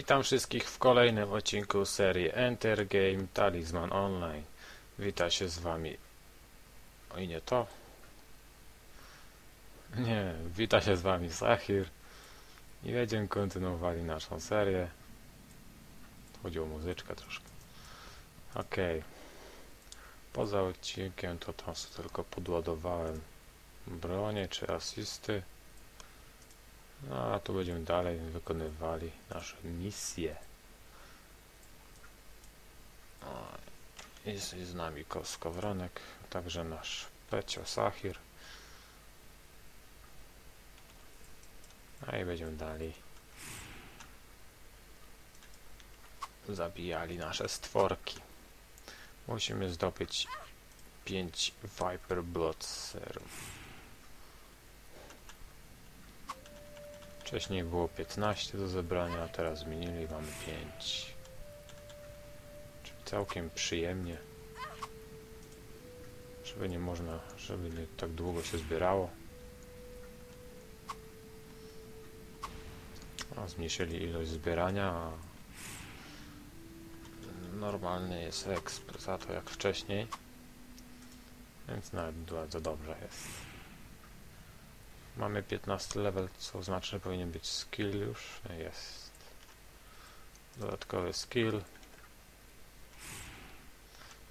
Witam wszystkich w kolejnym odcinku serii Enter Game Talisman Online. Wita się z wami... O i nie to? Nie, wita się z wami Sahir. I będziemy kontynuowali naszą serię. Chodzi o muzyczkę troszkę. Okej. Poza odcinkiem to tam tylko podładowałem bronie czy asysty. No a tu będziemy dalej wykonywali nasze misje. Jest z nami Koskowronek, także nasz Pecio Sahir. A i będziemy dalej zabijali nasze stworki. Musimy zdobyć 5 Viper Blood Serum. Wcześniej było 15 do zebrania, a teraz zmienili, mamy 5. Czyli całkiem przyjemnie. Żeby nie można, żeby nie tak długo się zbierało. A zmniejszyli ilość zbierania, normalny jest exp za to jak wcześniej. Więc nawet bardzo dobrze jest. Mamy 15 level, co znaczy, że powinien być skill już. Jest. Dodatkowy skill.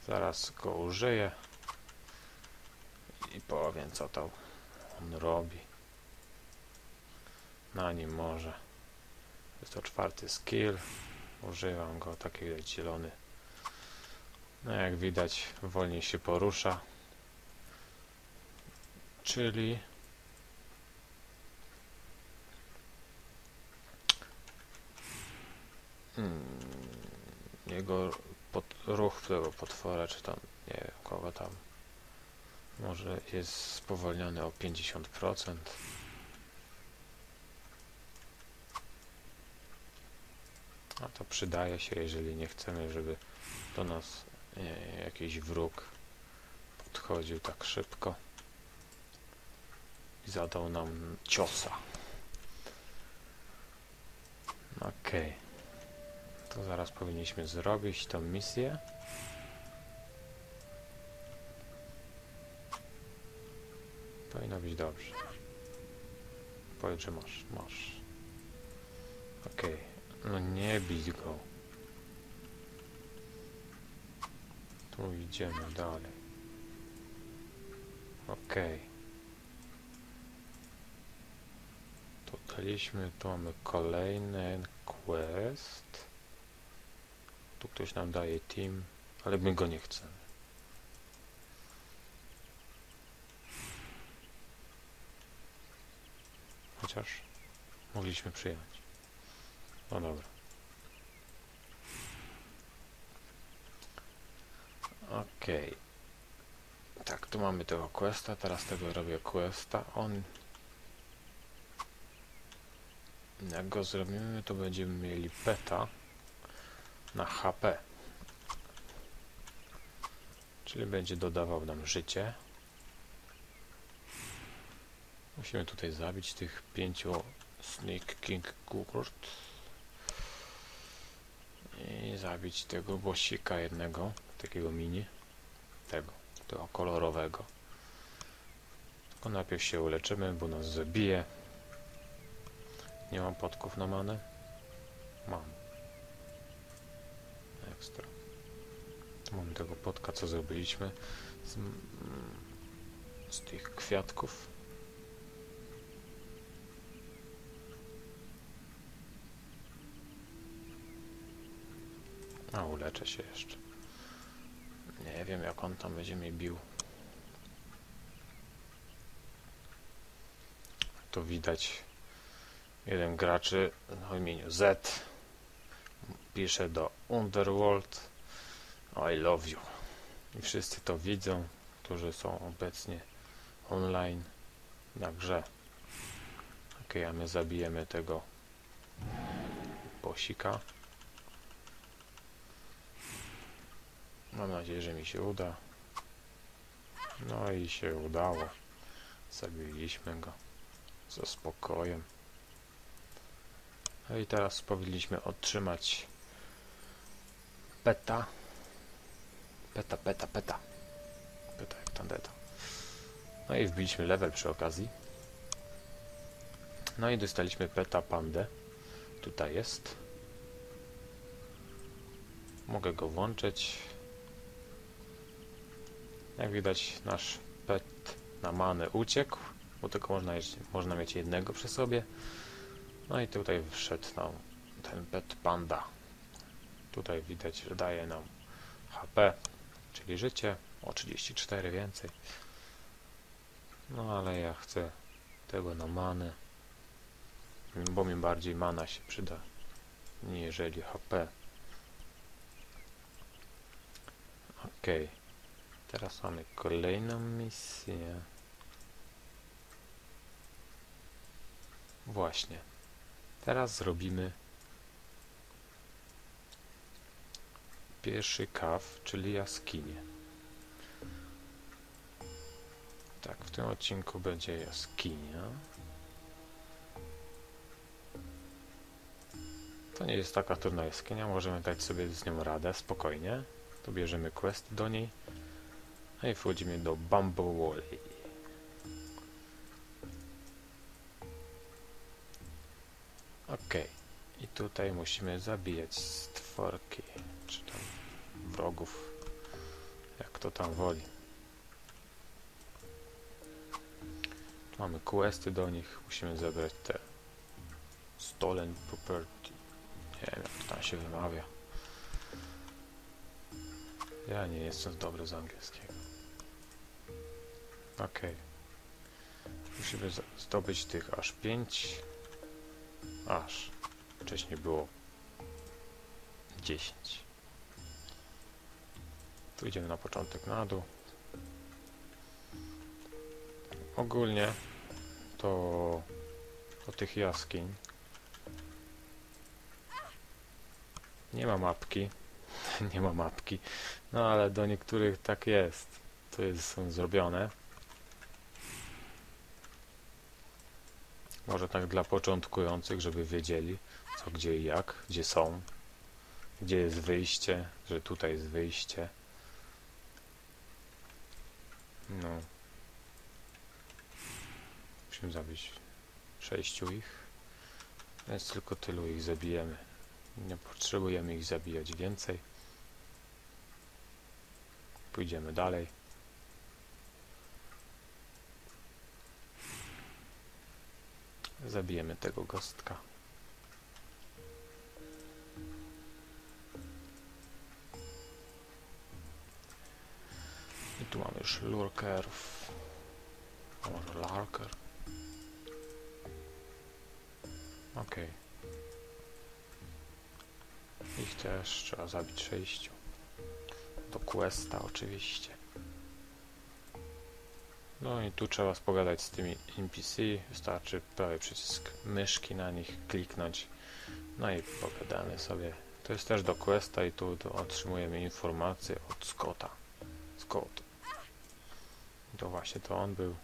Zaraz go użyję. I powiem, co to on robi. Na nim może. Jest to czwarty skill. Używam go, taki zielony. No jak widać, wolniej się porusza. Czyli Hmm, jego pod, ruch tego potwora, czy tam, nie wiem, kogo tam, może jest spowolniony o 50%. A to przydaje się, jeżeli nie chcemy, żeby do nas nie, jakiś wróg podchodził tak szybko i zadał nam ciosa. Okej. To zaraz powinniśmy zrobić tą misję. Powinno być dobrze. Powiedz, że masz, masz. Okej. No nie bić go. Tu idziemy dalej. Okej. Tu daliśmy, tu mamy kolejny quest. Tu ktoś nam daje team, ale my go nie chcemy. Chociaż mogliśmy przyjąć. No dobra. Okej. Tak, tu mamy tego questa, teraz tego robię questa. On... Jak go zrobimy, to będziemy mieli peta na HP. Czyli będzie dodawał nam życie. Musimy tutaj zabić tych pięciu Snake King Gugurt. I zabić tego bossika jednego, takiego mini. Tego, tego kolorowego. Tylko najpierw się uleczymy, bo nas zabije. Nie mam podków na manę? Mam ekstra. Tu mamy tego potka, co zrobiliśmy z, z tych kwiatków. A, uleczę się jeszcze. Nie wiem, jak on tam będzie mnie bił. Tu widać jeden graczy o imieniu Z pisze do Underworld I love you. I wszyscy to widzą, którzy są obecnie online na grze. Ok, a my zabijemy tego posika. Mam nadzieję, że mi się uda. No i się udało. Zabiliśmy go ze spokojem. No i teraz powinniśmy otrzymać peta. Peta, peta, peta. Peta jak tandeta. No i wbiliśmy level przy okazji. No i dostaliśmy peta pandę. Tutaj jest. Mogę go włączyć. Jak widać nasz pet na manę uciekł, bo tylko można, można mieć jednego przy sobie. No i tutaj wszedł nam ten pet panda. Tutaj widać, że daje nam HP, czyli życie, o 34 więcej. No ale ja chcę tego na manę, bo mi bardziej mana się przyda, niżeli HP. Okej, teraz mamy kolejną misję. Właśnie. Teraz zrobimy pierwszy kaw, czyli jaskinię. Tak, w tym odcinku będzie jaskinia. To nie jest taka trudna jaskinia, możemy dać sobie z nią radę, spokojnie. Tu bierzemy quest do niej. No i wchodzimy do Bumble Wally. Okej. I tutaj musimy zabijać stworki, czy tam wrogów, jak kto tam woli. Mamy questy do nich, musimy zebrać te stolen property. Nie wiem jak to tam się wymawia. Ja nie jestem dobry z angielskiego. Okej. Musimy zdobyć tych aż 5 Aż. Wcześniej było 10. Tu idziemy na początek na dół. Ogólnie to do tych jaskiń nie ma mapki. nie ma mapki. No ale do niektórych tak jest. To jest, są zrobione. Może tak dla początkujących, żeby wiedzieli co, gdzie i jak, gdzie są, gdzie jest wyjście, że tutaj jest wyjście. No. Musimy zabić sześciu ich. Więc tylko tylu ich zabijemy. Nie potrzebujemy ich zabijać więcej. Pójdziemy dalej. Zabijemy tego gostka. I tu mamy już lurkerów. A może larker? Okej. Ich też trzeba zabić sześciu. Do questa oczywiście. No i tu trzeba spogadać z tymi NPC. Wystarczy prawy przycisk myszki na nich kliknąć. No i pogadamy sobie. To jest też do questa i tu to otrzymujemy informacje od Scotta. Scott. To właśnie to on był.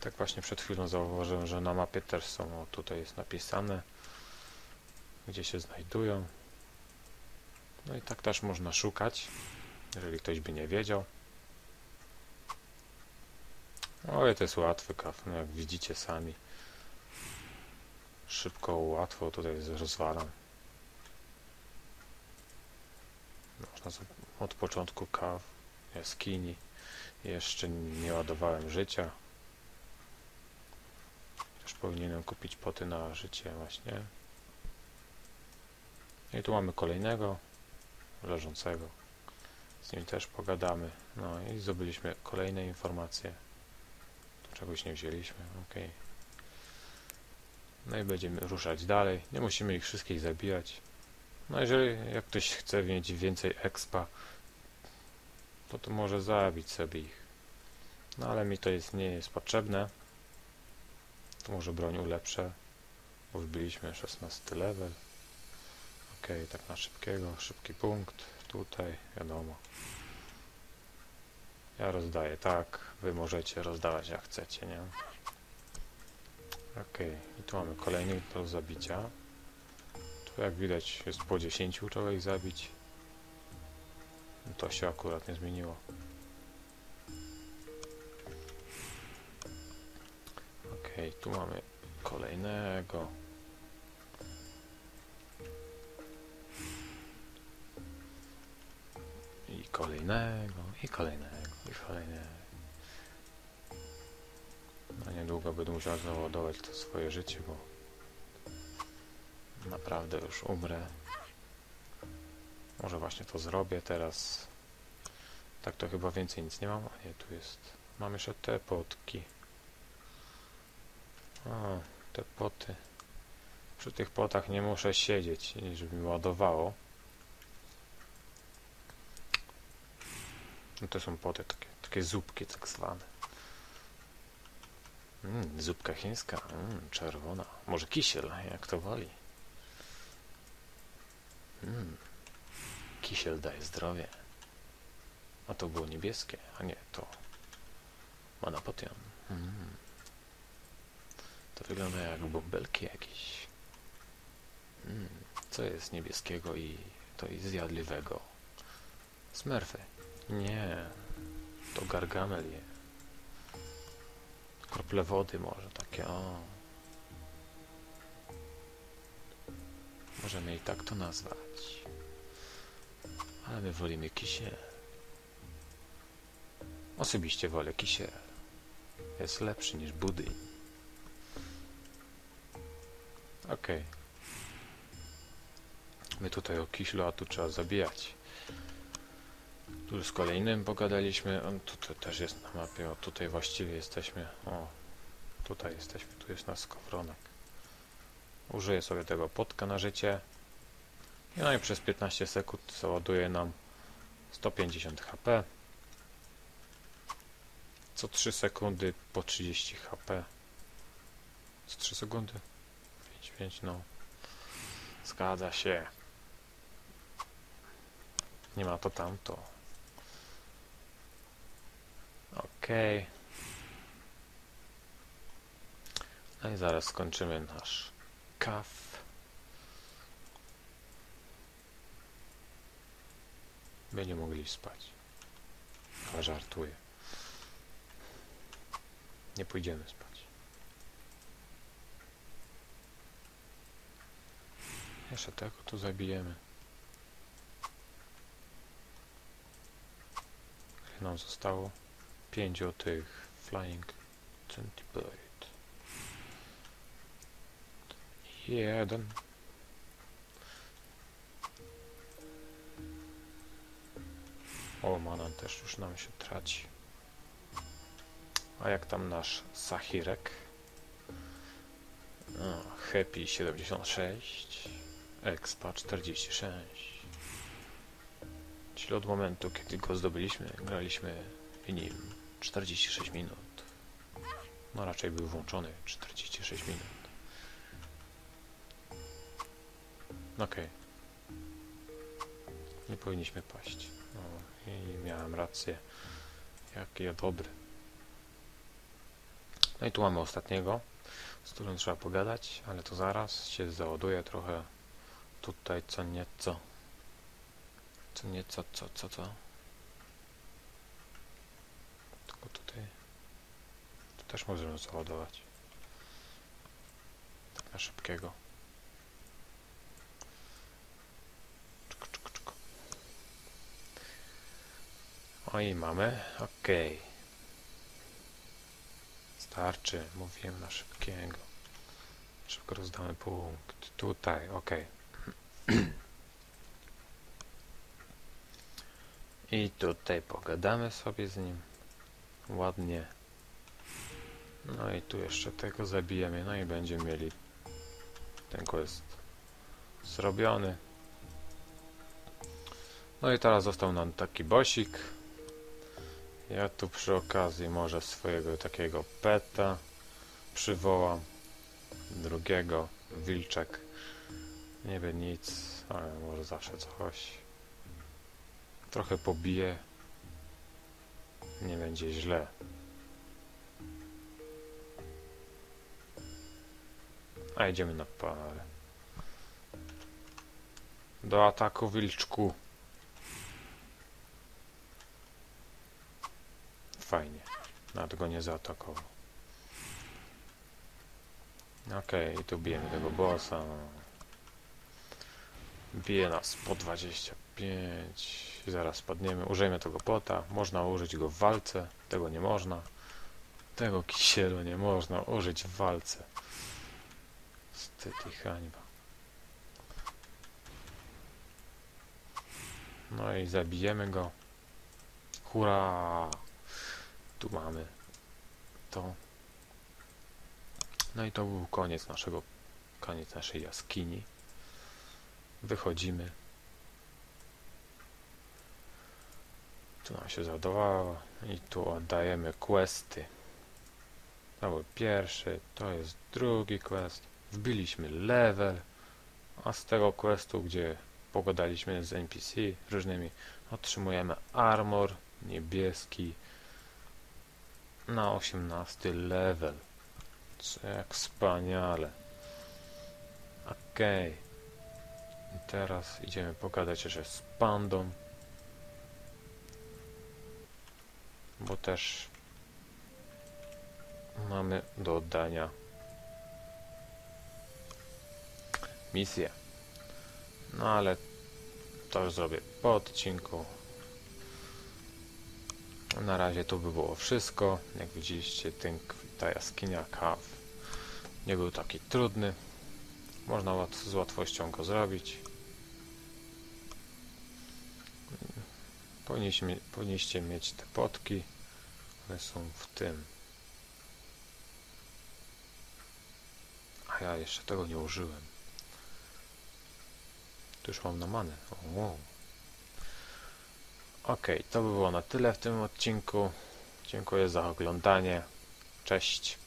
Tak właśnie przed chwilą zauważyłem, że na mapie też są, o tutaj jest napisane, gdzie się znajdują. No i tak też można szukać, jeżeli ktoś by nie wiedział. Oj, to jest łatwy kaf, no jak widzicie sami. Szybko, łatwo tutaj rozwalam. Można od początku kaw, jaskini. Jeszcze nie ładowałem życia. Też powinienem kupić poty na życie właśnie. I tu mamy kolejnego leżącego. Z nim też pogadamy. No i zdobyliśmy kolejne informacje. Tu czegoś nie wzięliśmy, ok. No i będziemy ruszać dalej. Nie musimy ich wszystkich zabijać. No jeżeli jak ktoś chce mieć więcej expa, to to może zabić sobie ich. No ale mi to jest, nie jest potrzebne. To może broń ulepszę, bo wbiliśmy 16 level. Ok, tak na szybkiego, szybki punkt. Tutaj, wiadomo. Ja rozdaję tak, wy możecie rozdawać jak chcecie, nie? Okej, i tu mamy kolejny do zabicia. Jak widać jest po 10 trzeba ich zabić. No To się akurat nie zmieniło. Okej, tu mamy kolejnego. I kolejnego, i kolejnego, i kolejnego. No niedługo będę musiał załadować to swoje życie, bo naprawdę już umrę. Może właśnie to zrobię teraz. Tak to chyba więcej nic nie mam. A nie, tu jest. Mam jeszcze te potki. O, te poty. Przy tych potach nie muszę siedzieć, żeby mi ładowało. No to są poty, takie, takie zupki tak zwane. Mm, zupka chińska, mm, czerwona. Może kisiel, jak to woli. Mm, kisiel daje zdrowie. A to było niebieskie, a nie, to manapotion. Mm. To wygląda jak bąbelki jakieś. Mm, co jest niebieskiego i to i zjadliwego? Smurfy. Nie, to gargamel je. Krople wody może takie, o. Możemy i tak to nazwać. Ale my wolimy kisiel. Osobiście wolę kisiel. Jest lepszy niż budyń. Okej. My tutaj o kiślu, a tu trzeba zabijać. Tu z kolejnym pogadaliśmy. On tutaj też jest na mapie. O, tutaj właściwie jesteśmy. O, tutaj jesteśmy. Tu jest nasz skowronek. Użyję sobie tego potka na życie. No i przez 15 sekund załaduje nam 150 HP. Co 3 sekundy po 30 HP. Co 3 sekundy? 5, 5, no. Zgadza się. Nie ma to tamto. Okej. No i zaraz skończymy nasz kaw. Będziemy mogli spać. Ale żartuję. Nie pójdziemy spać. Jeszcze tego tu zabijemy. Nam zostało? Pięciu tych Flying Centipede. Jeden. O, mana też już nam się traci. A jak tam nasz Sahirek? O, Happy 76. Expa 46. Czyli od momentu, kiedy go zdobyliśmy, graliśmy nim 46 minut. No raczej był włączony 46 minut. Okej. Nie powinniśmy paść. O, I miałem rację. Jaki ja dobry. No i tu mamy ostatniego, z którym trzeba pogadać, ale to zaraz się załaduje trochę tutaj co nieco. Co nieco, co, co, co? Tylko tutaj. Tu też możemy załadować. Tak na szybkiego. O i mamy. Okej. Starczy. Mówiłem na szybkiego. Szybko rozdamy punkt. Tutaj, okej. I tutaj pogadamy sobie z nim. Ładnie. No i tu jeszcze tego zabijemy. No i będziemy mieli ten quest zrobiony. No i teraz został nam taki bosik. Ja tu przy okazji może swojego takiego peta przywołam. Drugiego, wilczek. Nie wiem nic, ale może zawsze coś. Trochę pobiję. Nie będzie źle. A idziemy na parę. Do ataku wilczku. Fajnie. Nawet go nie zaatakował. Okej, i tu bijemy tego bossa. Bije nas po 25. Zaraz spadniemy. Użyjmy tego bota. Można użyć go w walce. Tego nie można. Tego kisielu nie można użyć w walce. Wstyd i hańba. No i zabijemy go. Hurra! Tu mamy to. No i to był koniec naszego, koniec naszej jaskini. Wychodzimy. Tu nam się załadowało i tu oddajemy questy. To był pierwszy, to jest drugi quest. Wbiliśmy level, a z tego questu, gdzie pogadaliśmy z NPC różnymi, otrzymujemy armor niebieski na 18 level. Co jak wspaniale. Okej. I teraz idziemy pogadać jeszcze z pandą. Bo też mamy do oddania misję. No ale to już zrobię po odcinku. Na razie to by było wszystko. Jak widzieliście, ten, ta jaskinia kaw nie był taki trudny. Można z łatwością go zrobić. Powinniście mieć te potki. One są w tym. A ja jeszcze tego nie użyłem. Tu już mam na manę. O, wow. Ok, to by było na tyle w tym odcinku. Dziękuję za oglądanie. Cześć.